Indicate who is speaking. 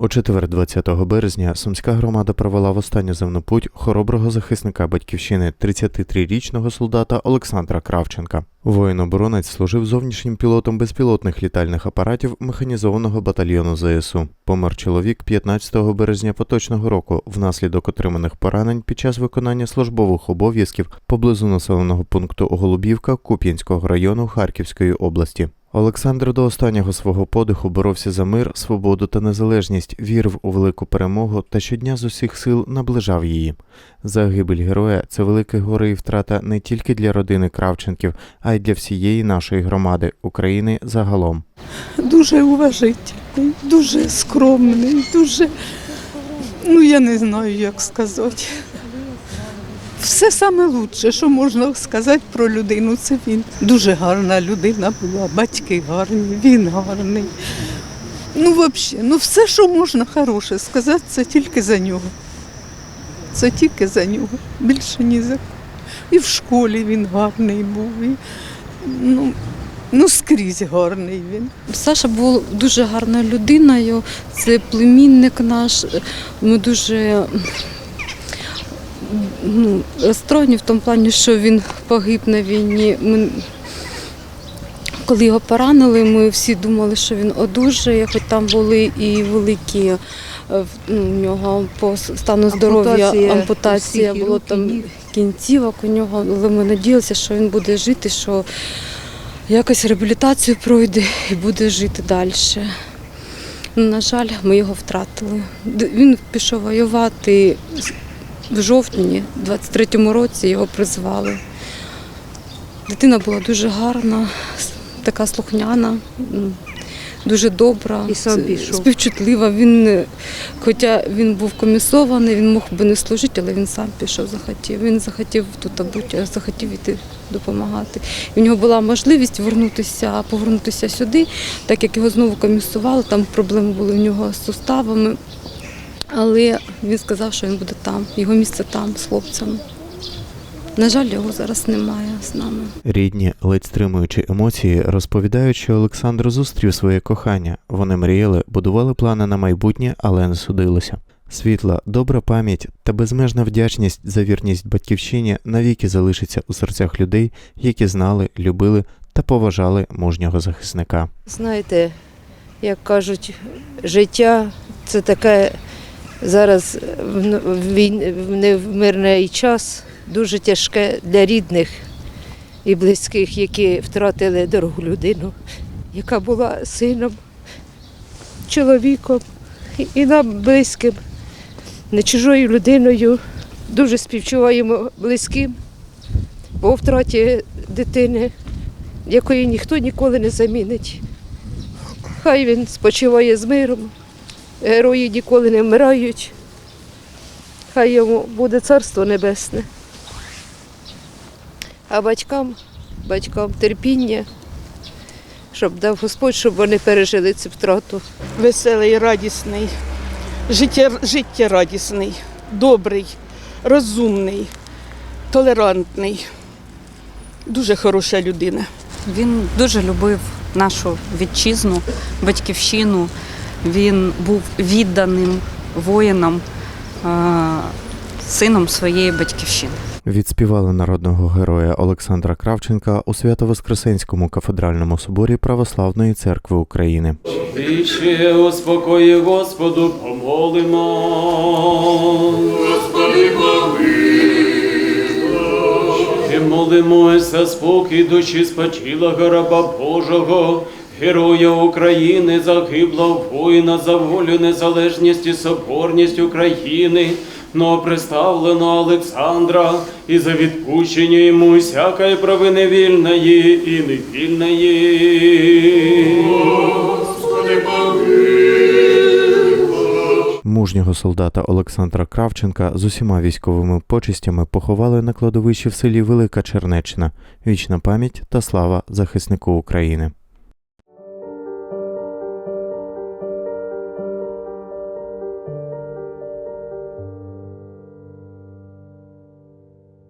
Speaker 1: У четвер, 20 березня, сумська громада провела в останню земну путь хороброго захисника батьківщини 33-річного солдата Олександра Кравченка. Воїн-оборонець служив зовнішнім пілотом безпілотних літальних апаратів механізованого батальйону ЗСУ. Помер чоловік 15 березня поточного року внаслідок отриманих поранень під час виконання службових обов'язків поблизу населеного пункту Голубівка Куп'янського району Харківської області. Олександр до останнього свого подиху боровся за мир, свободу та незалежність, вірив у велику перемогу та щодня з усіх сил наближав її. Загибель героя це велике горе і втрата не тільки для родини Кравченків, а й для всієї нашої громади України загалом.
Speaker 2: дуже уважительний, дуже скромний, дуже, ну я не знаю, як сказати. Все саме лучше, що можна сказати про людину, це він. Дуже гарна людина була, батьки гарні, він гарний. Ну, взагалі, ну все, що можна хороше сказати, це тільки за нього. Це тільки за нього. Більше ні за. І в школі він гарний був. І, ну, ну, скрізь гарний він.
Speaker 3: Саша був дуже гарною людиною, це племінник наш. Ми дуже ну, розстроєні в тому плані, що він погиб на війні. Ми, коли його поранили, ми всі думали, що він одужає, хоч там були і великі е, ну, у нього по стану здоров'я
Speaker 4: Ампутація
Speaker 3: ампутація було там кінцівок у нього, але ми надіялися, що він буде жити, що якось реабілітацію пройде і буде жити далі. Ну, На жаль, ми його втратили. Він пішов воювати в жовтні, 23-му році його призвали. Дитина була дуже гарна, така слухняна, дуже добра,
Speaker 4: І сам пішов.
Speaker 3: співчутлива. Він, е, хоча він був комісований, він мог би не служити, але він сам пішов, захотів. Він захотів тут бути, захотів йти допомагати. І в нього була можливість вернутися, повернутися сюди, так як його знову комісували, там проблеми були в нього з суставами. Але він сказав, що він буде там, його місце там з хлопцями. На жаль, його зараз немає з нами.
Speaker 1: Рідні, ледь стримуючи емоції, розповідають, що Олександр зустрів своє кохання. Вони мріяли, будували плани на майбутнє, але не судилися. Світла, добра пам'ять та безмежна вдячність за вірність батьківщині навіки залишиться у серцях людей, які знали, любили та поважали мужнього захисника.
Speaker 4: Знаєте, як кажуть, життя це таке зараз не в мирний час дуже тяжке для рідних і близьких, які втратили дорогу людину, яка була сином, чоловіком і- нам близьким, не чужою людиною. Дуже співчуваємо близьким по втраті дитини, якої ніхто ніколи не замінить. Хай він спочиває з миром. Герої ніколи не вмирають. Хай йому буде царство небесне. А батькам, батькам терпіння, щоб дав Господь, щоб вони пережили цю втрату.
Speaker 2: веселий, радісний, життя, життєрадісний, добрий, розумний, толерантний. Дуже хороша людина.
Speaker 5: Він дуже любив нашу вітчизну, батьківщину. Він був відданим воїном, е, сином своєї батьківщини.
Speaker 1: Відспівали народного героя Олександра Кравченка у Свято-Воскресенському кафедральному соборі Православної церкви України.
Speaker 6: Тише, успокої Господу, помолимо. Господи, І молимося спокій душі спочилого раба Божого, героя України, загиблого воїна за волю, незалежність і соборність України, новоприставленого Олександра, і за відпущення йому всякої провини вільної і невільної.
Speaker 1: Мужнього солдата Олександра Кравченка з усіма військовими почистями поховали на кладовищі в селі Велика Чернеччина. Вічна пам'ять та слава захиснику України.